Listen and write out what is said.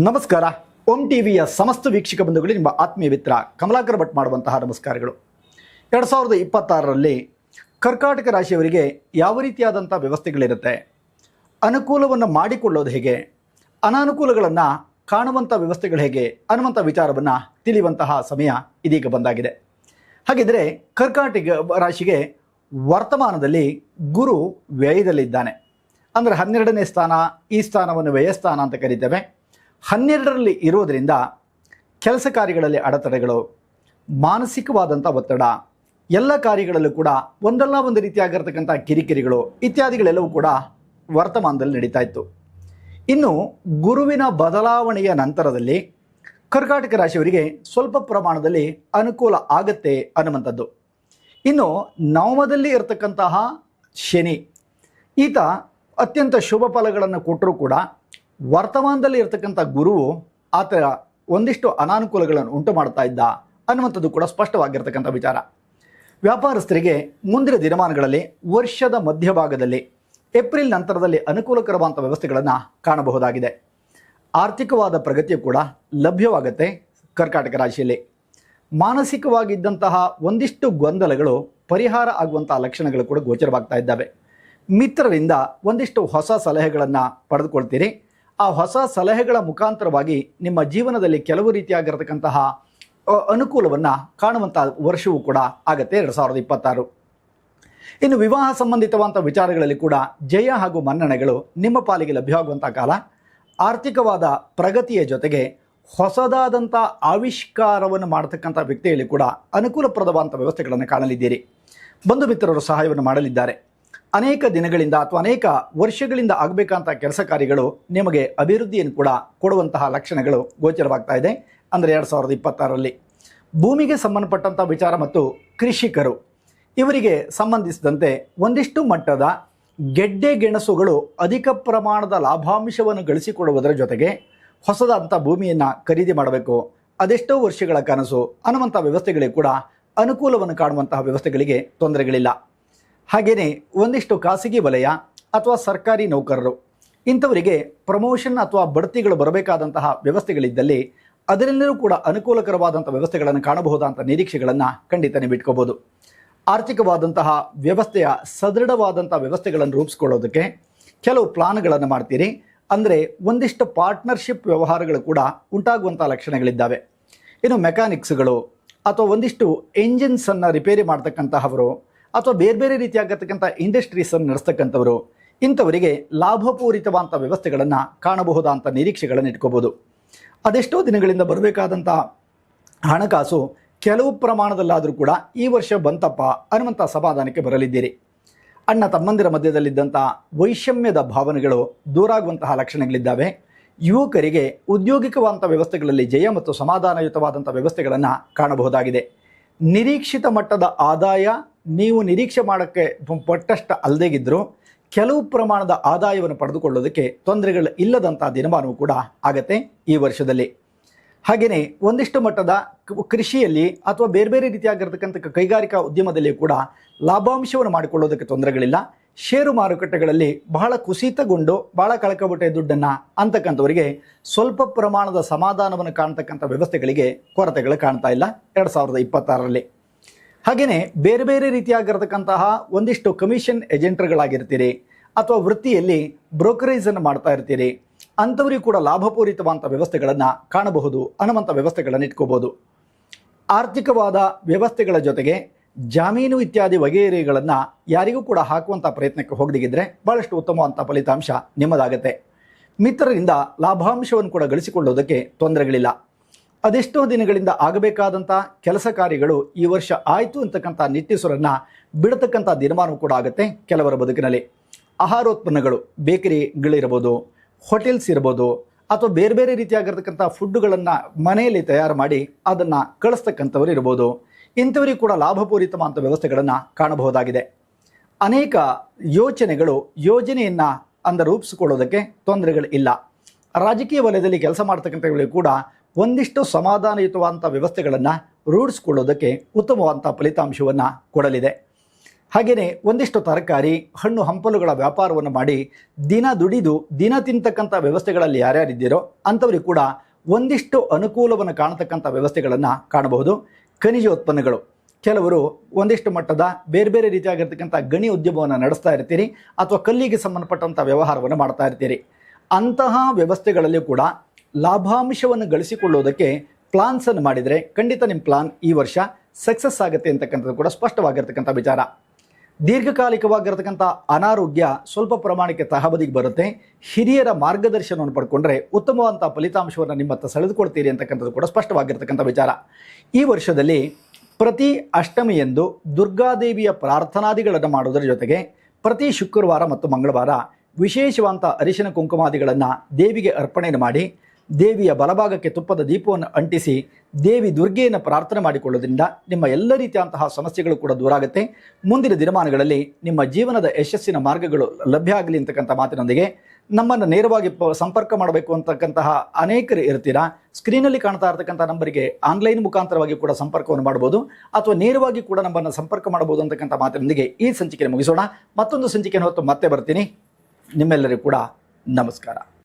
ನಮಸ್ಕಾರ. ಓಂ ಟಿವಿಯ ಸಮಸ್ತ ವೀಕ್ಷಕ ಬಂಧುಗಳು ನಿಮ್ಮ ಆತ್ಮೀಯ ಮಿತ್ರ ಕಮಲಾಕರ್ ಭಟ್ ಮಾಡುವಂತಹ ನಮಸ್ಕಾರಗಳು. ಎರಡು ಸಾವಿರದ ಇಪ್ಪತ್ತಾರರಲ್ಲಿ ಕರ್ಕಾಟಕ ರಾಶಿಯವರಿಗೆ ಯಾವ ರೀತಿಯಾದಂಥ ವ್ಯವಸ್ಥೆಗಳಿರುತ್ತೆ? ಅನುಕೂಲವನ್ನು ಮಾಡಿಕೊಳ್ಳೋದು ಹೇಗೆ? ಅನಾನುಕೂಲಗಳನ್ನು ಕಾಣುವಂಥ ವ್ಯವಸ್ಥೆಗಳು ಹೇಗೆ? ಅನ್ನುವಂಥ ವಿಚಾರವನ್ನು ತಿಳಿಯುವಂತಹ ಸಮಯ ಇದೀಗ ಬಂದಾಗಿದೆ. ಹಾಗಿದ್ದರೆ ಕರ್ಕಾಟಕ ರಾಶಿಗೆ ವರ್ತಮಾನದಲ್ಲಿ ಗುರು ವ್ಯಯದಲ್ಲಿದ್ದಾನೆ. ಅಂದರೆ ಹನ್ನೆರಡನೇ ಸ್ಥಾನ, ಈ ಸ್ಥಾನವನ್ನು ವ್ಯಯಸ್ಥಾನ ಅಂತ ಕರೀತೇವೆ. ಹನ್ನೆರಡರಲ್ಲಿ ಇರೋದರಿಂದ ಕೆಲಸ ಕಾರ್ಯಗಳಲ್ಲಿ ಅಡೆತಡೆಗಳು ಮಾನಸಿಕವಾದಂಥ ಒತ್ತಡ, ಎಲ್ಲ ಕಾರ್ಯಗಳಲ್ಲೂ ಕೂಡ ಒಂದಲ್ಲ ಒಂದು ರೀತಿಯಾಗಿರ್ತಕ್ಕಂಥ ಕಿರಿಕಿರಿಗಳು ಇತ್ಯಾದಿಗಳೆಲ್ಲವೂ ಕೂಡ ವರ್ತಮಾನದಲ್ಲಿ ನಡೀತಾ ಇತ್ತು. ಇನ್ನು ಗುರುವಿನ ಬದಲಾವಣೆಯ ನಂತರದಲ್ಲಿ ಕರ್ಕಾಟಕ ರಾಶಿಯವರಿಗೆ ಸ್ವಲ್ಪ ಪ್ರಮಾಣದಲ್ಲಿ ಅನುಕೂಲ ಆಗತ್ತೆ ಅನ್ನುವಂಥದ್ದು. ಇನ್ನು ನವಮದಲ್ಲಿ ಇರತಕ್ಕಂತಹ ಶನಿ, ಈತ ಅತ್ಯಂತ ಶುಭ ಫಲಗಳನ್ನು ಕೊಟ್ಟರೂ ಕೂಡ ವರ್ತಮಾನದಲ್ಲಿ ಇರತಕ್ಕಂಥ ಗುರುವು ಆತ ಒಂದಿಷ್ಟು ಅನಾನುಕೂಲಗಳನ್ನು ಉಂಟು ಮಾಡ್ತಾ ಇದ್ದ ಅನ್ನುವಂಥದ್ದು ಕೂಡ ಸ್ಪಷ್ಟವಾಗಿರ್ತಕ್ಕಂಥ ವಿಚಾರ. ವ್ಯಾಪಾರಸ್ಥರಿಗೆ ಮುಂದಿನ ದಿನಮಾನಗಳಲ್ಲಿ ವರ್ಷದ ಮಧ್ಯಭಾಗದಲ್ಲಿ ಏಪ್ರಿಲ್ ನಂತರದಲ್ಲಿ ಅನುಕೂಲಕರವಾದಂಥ ವ್ಯವಸ್ಥೆಗಳನ್ನು ಕಾಣಬಹುದಾಗಿದೆ. ಆರ್ಥಿಕವಾದ ಪ್ರಗತಿಯು ಕೂಡ ಲಭ್ಯವಾಗುತ್ತೆ ಕರ್ಕಾಟಕ ರಾಶಿಯಲ್ಲಿ. ಮಾನಸಿಕವಾಗಿದ್ದಂತಹ ಒಂದಿಷ್ಟು ಗೊಂದಲಗಳು ಪರಿಹಾರ ಆಗುವಂತಹ ಲಕ್ಷಣಗಳು ಕೂಡ ಗೋಚರವಾಗ್ತಾ ಇದ್ದಾವೆ. ಮಿತ್ರರಿಂದ ಒಂದಿಷ್ಟು ಹೊಸ ಸಲಹೆಗಳನ್ನು ಪಡೆದುಕೊಳ್ತೀರಿ. ಆ ಹೊಸ ಸಲಹೆಗಳ ಮುಖಾಂತರವಾಗಿ ನಿಮ್ಮ ಜೀವನದಲ್ಲಿ ಕೆಲವು ರೀತಿಯಾಗಿರತಕ್ಕಂತಹ ಅನುಕೂಲವನ್ನು ಕಾಣುವಂಥ ವರ್ಷವೂ ಕೂಡ ಆಗತ್ತೆ ಎರಡು ಸಾವಿರದ ಇಪ್ಪತ್ತಾರು. ಇನ್ನು ವಿವಾಹ ಸಂಬಂಧಿತವಾದಂಥ ವಿಚಾರಗಳಲ್ಲಿ ಕೂಡ ಜಯ ಹಾಗೂ ಮನ್ನಣೆಗಳು ನಿಮ್ಮ ಪಾಲಿಗೆ ಲಭ್ಯವಾಗುವಂಥ ಕಾಲ. ಆರ್ಥಿಕವಾದ ಪ್ರಗತಿಯ ಜೊತೆಗೆ ಹೊಸದಾದಂಥ ಆವಿಷ್ಕಾರವನ್ನು ಮಾಡತಕ್ಕಂಥ ವ್ಯಕ್ತಿಯಲ್ಲಿ ಕೂಡ ಅನುಕೂಲಪ್ರದವಾದಂಥ ವ್ಯವಸ್ಥೆಗಳನ್ನು ಕಾಣಲಿದ್ದೀರಿ. ಬಂಧು ಮಿತ್ರರು ಸಹಾಯವನ್ನು ಮಾಡಲಿದ್ದಾರೆ. ಅನೇಕ ದಿನಗಳಿಂದ ಅಥವಾ ಅನೇಕ ವರ್ಷಗಳಿಂದ ಆಗಬೇಕಂತ ಕೆಲಸ ಕಾರ್ಯಗಳು ನಿಮಗೆ ಅಭಿವೃದ್ಧಿಯನ್ನು ಕೂಡ ಕೊಡುವಂತಹ ಲಕ್ಷಣಗಳು ಗೋಚರವಾಗ್ತಾ ಇದೆ. ಅಂದರೆ ಎರಡು ಸಾವಿರದ ಇಪ್ಪತ್ತಾರರಲ್ಲಿ ಭೂಮಿಗೆ ಸಂಬಂಧಪಟ್ಟಂಥ ವಿಚಾರ ಮತ್ತು ಕೃಷಿಕರು ಇವರಿಗೆ ಸಂಬಂಧಿಸಿದಂತೆ ಒಂದಿಷ್ಟು ಮಟ್ಟದ ಗೆಡ್ಡೆ ಗೆಣಸುಗಳು ಅಧಿಕ ಪ್ರಮಾಣದ ಲಾಭಾಂಶವನ್ನು ಗಳಿಸಿಕೊಡುವುದರ ಜೊತೆಗೆ ಹೊಸದಂಥ ಭೂಮಿಯನ್ನು ಖರೀದಿ ಮಾಡಬೇಕು. ಅದೆಷ್ಟೋ ವರ್ಷಗಳ ಕನಸು ಅನ್ನುವಂಥ ವ್ಯವಸ್ಥೆಗಳಿಗೆ ಕೂಡ ಅನುಕೂಲವನ್ನು ಕಾಣುವಂತಹ ವ್ಯವಸ್ಥೆಗಳಿಗೆ ತೊಂದರೆಗಳಿಲ್ಲ. ಹಾಗೆಯೇ ಒಂದಿಷ್ಟು ಖಾಸಗಿ ವಲಯ ಅಥವಾ ಸರ್ಕಾರಿ ನೌಕರರು, ಇಂಥವರಿಗೆ ಪ್ರಮೋಷನ್ ಅಥವಾ ಬಡ್ತಿಗಳು ಬರಬೇಕಾದಂತಹ ವ್ಯವಸ್ಥೆಗಳಿದ್ದಲ್ಲಿ ಅದರಲ್ಲೂ ಕೂಡ ಅನುಕೂಲಕರವಾದಂಥ ವ್ಯವಸ್ಥೆಗಳನ್ನು ಕಾಣಬಹುದಾದಂಥ ನಿರೀಕ್ಷೆಗಳನ್ನು ಖಂಡಿತನೇ ಬಿಟ್ಕೋಬೋದು ಆರ್ಥಿಕವಾದಂತಹ ವ್ಯವಸ್ಥೆಯ ಸದೃಢವಾದಂಥ ವ್ಯವಸ್ಥೆಗಳನ್ನು ರೂಪಿಸ್ಕೊಳ್ಳೋದಕ್ಕೆ ಕೆಲವು ಪ್ಲಾನ್ಗಳನ್ನು ಮಾಡ್ತೀರಿ. ಅಂದರೆ ಒಂದಿಷ್ಟು ಪಾರ್ಟ್ನರ್ಶಿಪ್ ವ್ಯವಹಾರಗಳು ಕೂಡ ಉಂಟಾಗುವಂಥ ಲಕ್ಷಣಗಳಿದ್ದಾವೆ. ಇನ್ನು ಮೆಕ್ಯಾನಿಕ್ಸ್ಗಳು ಅಥವಾ ಒಂದಿಷ್ಟು ಎಂಜಿನ್ಸನ್ನು ರಿಪೇರಿ ಮಾಡ್ತಕ್ಕಂತಹವರು ಅಥವಾ ಬೇರೆ ಬೇರೆ ರೀತಿಯಾಗತಕ್ಕಂಥ ಇಂಡಸ್ಟ್ರೀಸನ್ನು ನಡೆಸ್ತಕ್ಕಂಥವರು, ಇಂಥವರಿಗೆ ಲಾಭಪೂರಿತವಾದಂಥ ವ್ಯವಸ್ಥೆಗಳನ್ನು ಕಾಣಬಹುದಾದಂಥ ನಿರೀಕ್ಷೆಗಳನ್ನು ಇಟ್ಕೋಬೋದು. ಅದೆಷ್ಟೋ ದಿನಗಳಿಂದ ಬರಬೇಕಾದಂಥ ಹಣಕಾಸು ಕೆಲವು ಪ್ರಮಾಣದಲ್ಲಾದರೂ ಕೂಡ ಈ ವರ್ಷ ಬಂತಪ್ಪ ಅನ್ನುವಂಥ ಸಮಾಧಾನಕ್ಕೆ ಬರಲಿದ್ದೀರಿ. ಅಣ್ಣ ತಮ್ಮಂದಿರ ಮಧ್ಯದಲ್ಲಿದ್ದಂಥ ವೈಷಮ್ಯದ ಭಾವನೆಗಳು ದೂರಾಗುವಂತಹ ಲಕ್ಷಣಗಳಿದ್ದಾವೆ. ಯುವಕರಿಗೆ ಉದ್ಯೋಗಿಕವಾದಂಥ ವ್ಯವಸ್ಥೆಗಳಲ್ಲಿ ಜಯ ಮತ್ತು ಸಮಾಧಾನಯುತವಾದಂಥ ವ್ಯವಸ್ಥೆಗಳನ್ನು ಕಾಣಬಹುದಾಗಿದೆ. ನಿರೀಕ್ಷಿತ ಮಟ್ಟದ ಆದಾಯ ನೀವು ನಿರೀಕ್ಷೆ ಮಾಡೋಕ್ಕೆ ಪಟ್ಟಷ್ಟು ಅಲ್ಲದೇಗಿದ್ದರೂ ಕೆಲವು ಪ್ರಮಾಣದ ಆದಾಯವನ್ನು ಪಡೆದುಕೊಳ್ಳೋದಕ್ಕೆ ತೊಂದರೆಗಳು ಇಲ್ಲದಂಥ ದಿನಮಾನವೂ ಕೂಡ ಆಗತ್ತೆ ಈ ವರ್ಷದಲ್ಲಿ. ಹಾಗೆಯೇ ಒಂದಿಷ್ಟು ಮಟ್ಟದ ಕೃಷಿಯಲ್ಲಿ ಅಥವಾ ಬೇರೆ ಬೇರೆ ರೀತಿಯಾಗಿರ್ತಕ್ಕಂಥ ಕೈಗಾರಿಕಾ ಉದ್ಯಮದಲ್ಲಿ ಕೂಡ ಲಾಭಾಂಶವನ್ನು ಮಾಡಿಕೊಳ್ಳೋದಕ್ಕೆ ತೊಂದರೆಗಳಿಲ್ಲ. ಷೇರು ಮಾರುಕಟ್ಟೆಗಳಲ್ಲಿ ಬಹಳ ಕುಸಿತಗೊಂಡು ಬಹಳ ಕಳಕಬಟ್ಟೆ ದುಡ್ಡನ್ನು ಅಂತಕ್ಕಂಥವರಿಗೆ ಸ್ವಲ್ಪ ಪ್ರಮಾಣದ ಸಮಾಧಾನವನ್ನು ಕಾಣ್ತಕ್ಕಂಥ ವ್ಯವಸ್ಥೆಗಳಿಗೆ ಕೊರತೆಗಳು ಕಾಣ್ತಾ ಇಲ್ಲ. ಎರಡು ಸಾವಿರದ ಇಪ್ಪತ್ತಾರರಲ್ಲಿ. ಹಾಗೆಯೇ ಬೇರೆ ಬೇರೆ ರೀತಿಯಾಗಿರತಕ್ಕಂತಹ ಒಂದಿಷ್ಟು ಕಮಿಷನ್ ಏಜೆಂಟ್ರುಗಳಾಗಿರ್ತೀರಿ ಅಥವಾ ವೃತ್ತಿಯಲ್ಲಿ ಬ್ರೋಕರೇಜನ್ನು ಮಾಡ್ತಾ ಇರ್ತೀರಿ, ಅಂಥವರಿಗೂ ಕೂಡ ಲಾಭಪೂರಿತವಾದಂಥ ವ್ಯವಸ್ಥೆಗಳನ್ನು ಕಾಣಬಹುದು ಅನ್ನುವಂಥ ವ್ಯವಸ್ಥೆಗಳನ್ನು ಇಟ್ಕೋಬೋದು ಆರ್ಥಿಕವಾದ ವ್ಯವಸ್ಥೆಗಳ ಜೊತೆಗೆ ಜಾಮೀನು ಇತ್ಯಾದಿ ವಗೇರೆಗಳನ್ನು ಯಾರಿಗೂ ಕೂಡ ಹಾಕುವಂಥ ಪ್ರಯತ್ನಕ್ಕೆ ಹೋಗದಿಗಿದ್ರೆ ಭಾಳಷ್ಟು ಉತ್ತಮವಾದಂಥ ಫಲಿತಾಂಶ ನಿಮ್ಮದಾಗತ್ತೆ. ಮಿತ್ರರಿಂದ ಲಾಭಾಂಶವನ್ನು ಕೂಡ ಗಳಿಸಿಕೊಳ್ಳೋದಕ್ಕೆ ತೊಂದರೆಗಳಿಲ್ಲ. ಅದೆಷ್ಟೋ ದಿನಗಳಿಂದ ಆಗಬೇಕಾದಂಥ ಕೆಲಸ ಕಾರ್ಯಗಳು ಈ ವರ್ಷ ಆಯಿತು ಅಂತಕ್ಕಂಥ ನಿಟ್ಟೀಸರನ್ನು ಬಿಡತಕ್ಕಂಥ ದಿನಮಾನವೂ ಕೂಡ ಆಗುತ್ತೆ ಕೆಲವರ ಬದುಕಿನಲ್ಲಿ. ಆಹಾರೋತ್ಪನ್ನಗಳು ಬೇಕರಿಗಳಿರ್ಬೋದು ಹೋಟೆಲ್ಸ್ ಇರ್ಬೋದು, ಅಥವಾ ಬೇರೆ ಬೇರೆ ರೀತಿಯಾಗಿರ್ತಕ್ಕಂಥ ಫುಡ್ಡುಗಳನ್ನು ಮನೆಯಲ್ಲಿ ತಯಾರು ಮಾಡಿ ಅದನ್ನು ಕಳಿಸ್ತಕ್ಕಂಥವ್ರು ಇರ್ಬೋದು. ಇಂಥವರಿಗೂ ಕೂಡ ಲಾಭಪೂರಿತವಾದಂಥ ವ್ಯವಸ್ಥೆಗಳನ್ನು ಕಾಣಬಹುದಾಗಿದೆ. ಅನೇಕ ಯೋಚನೆಗಳು, ಯೋಜನೆಯನ್ನು ಅಂದ ರೂಪಿಸಿಕೊಳ್ಳೋದಕ್ಕೆ ತೊಂದರೆಗಳು ಇಲ್ಲ ರಾಜಕೀಯ ವಲಯದಲ್ಲಿ ಕೆಲಸ ಮಾಡ್ತಕ್ಕಂಥಗಳಿಗೆ ಕೂಡ ಒಂದಿಷ್ಟು ಸಮಾಧಾನಯುತವಾದಂಥ ವ್ಯವಸ್ಥೆಗಳನ್ನು ರೂಢಿಸ್ಕೊಳ್ಳೋದಕ್ಕೆ ಉತ್ತಮವಾದಂಥ ಫಲಿತಾಂಶವನ್ನು ಕೊಡಲಿದೆ. ಹಾಗೆಯೇ ಒಂದಿಷ್ಟು ತರಕಾರಿ, ಹಣ್ಣು, ಹಂಪಲುಗಳ ವ್ಯಾಪಾರವನ್ನು ಮಾಡಿ ದಿನ ದುಡಿದು ದಿನ ತಿಂತಕ್ಕಂಥ ವ್ಯವಸ್ಥೆಗಳಲ್ಲಿ ಯಾರ್ಯಾರಿದ್ದೀರೋ ಅಂಥವರಿಗೆ ಕೂಡ ಒಂದಿಷ್ಟು ಅನುಕೂಲವನ್ನು ಕಾಣತಕ್ಕಂಥ ವ್ಯವಸ್ಥೆಗಳನ್ನು ಕಾಣಬಹುದು. ಖನಿಜ ಉತ್ಪನ್ನಗಳು. ಕೆಲವರು ಒಂದಿಷ್ಟು ಮಟ್ಟದ ಬೇರೆ ಬೇರೆ ರೀತಿಯಾಗಿರ್ತಕ್ಕಂಥ ಗಣಿ ಉದ್ಯಮವನ್ನು ನಡೆಸ್ತಾ ಇರ್ತೀರಿ ಅಥವಾ ಕಲ್ಲಿಗೆ ಸಂಬಂಧಪಟ್ಟಂಥ ವ್ಯವಹಾರವನ್ನು ಮಾಡ್ತಾ ಇರ್ತೀರಿ. ಅಂತಹ ವ್ಯವಸ್ಥೆಗಳಲ್ಲಿ ಕೂಡ ಲಾಭಾಂಶವನ್ನು ಗಳಿಸಿಕೊಳ್ಳುವುದಕ್ಕೆ ಪ್ಲಾನ್ಸನ್ನು ಮಾಡಿದರೆ ಖಂಡಿತ ನಿಮ್ಮ ಪ್ಲಾನ್ ಈ ವರ್ಷ ಸಕ್ಸಸ್ ಆಗುತ್ತೆ ಅಂತಕ್ಕಂಥದ್ದು ಕೂಡ ಸ್ಪಷ್ಟವಾಗಿರ್ತಕ್ಕಂಥ ವಿಚಾರ. ದೀರ್ಘಕಾಲಿಕವಾಗಿರತಕ್ಕಂಥ ಅನಾರೋಗ್ಯ ಸ್ವಲ್ಪ ಪ್ರಮಾಣಕ್ಕೆ ತಹಬದಿಗೆ ಬರುತ್ತೆ. ಹಿರಿಯರ ಮಾರ್ಗದರ್ಶನವನ್ನು ಪಡ್ಕೊಂಡ್ರೆ ಉತ್ತಮವಾದಂಥ ಫಲಿತಾಂಶವನ್ನು ನಿಮ್ಮತ್ತ ಸೆಳೆದುಕೊಳ್ತೀರಿ ಅಂತಕ್ಕಂಥದ್ದು ಕೂಡ ಸ್ಪಷ್ಟವಾಗಿರ್ತಕ್ಕಂಥ ವಿಚಾರ. ಈ ವರ್ಷದಲ್ಲಿ ಪ್ರತಿ ಅಷ್ಟಮಿಯಂದು ದುರ್ಗಾದೇವಿಯ ಪ್ರಾರ್ಥನಾದಿಗಳನ್ನು ಮಾಡುವುದರ ಜೊತೆಗೆ ಪ್ರತಿ ಶುಕ್ರವಾರ ಮತ್ತು ಮಂಗಳವಾರ ವಿಶೇಷವಾದಂಥ ಅರಿಶಿನ ಕುಂಕುಮಾದಿಗಳನ್ನು ದೇವಿಗೆ ಅರ್ಪಣೆಯನ್ನು ಮಾಡಿ ದೇವಿಯ ಬಲಭಾಗಕ್ಕೆ ತುಪ್ಪದ ದೀಪವನ್ನು ಅಂಟಿಸಿ ದೇವಿ ದುರ್ಗೆಯನ್ನು ಪ್ರಾರ್ಥನೆ ಮಾಡಿಕೊಳ್ಳೋದ್ರಿಂದ ನಿಮ್ಮ ಎಲ್ಲ ರೀತಿಯಂತಹ ಸಮಸ್ಯೆಗಳು ಕೂಡ ದೂರ ಆಗುತ್ತೆ. ಮುಂದಿನ ದಿನಮಾನಗಳಲ್ಲಿ ನಿಮ್ಮ ಜೀವನದ ಯಶಸ್ಸಿನ ಮಾರ್ಗಗಳು ಲಭ್ಯ ಆಗಲಿ ಅಂತಕ್ಕಂಥ ಮಾತಿನೊಂದಿಗೆ ನಮ್ಮನ್ನು ನೇರವಾಗಿ ಸಂಪರ್ಕ ಮಾಡಬೇಕು ಅಂತಕ್ಕಂತಹ ಅನೇಕರು ಇರ್ತೀರಾ? ಸ್ಕ್ರೀನಲ್ಲಿ ಕಾಣ್ತಾ ಇರತಕ್ಕಂಥ ನಂಬರಿಗೆ ಆನ್ಲೈನ್ ಮುಖಾಂತರವಾಗಿ ಕೂಡ ಸಂಪರ್ಕವನ್ನು ಮಾಡಬಹುದು ಅಥವಾ ನೇರವಾಗಿ ಕೂಡ ನಮ್ಮನ್ನು ಸಂಪರ್ಕ ಮಾಡಬಹುದು ಅಂತಕ್ಕಂಥ ಮಾತಿನೊಂದಿಗೆ ಈ ಸಂಚಿಕೆ ಮುಗಿಸೋಣ. ಮತ್ತೊಂದು ಸಂಚಿಕೆಯನ್ನು ಹೊತ್ತು ಮತ್ತೆ ಬರ್ತೀನಿ. ನಿಮ್ಮೆಲ್ಲರಿಗೂ ಕೂಡ ನಮಸ್ಕಾರ.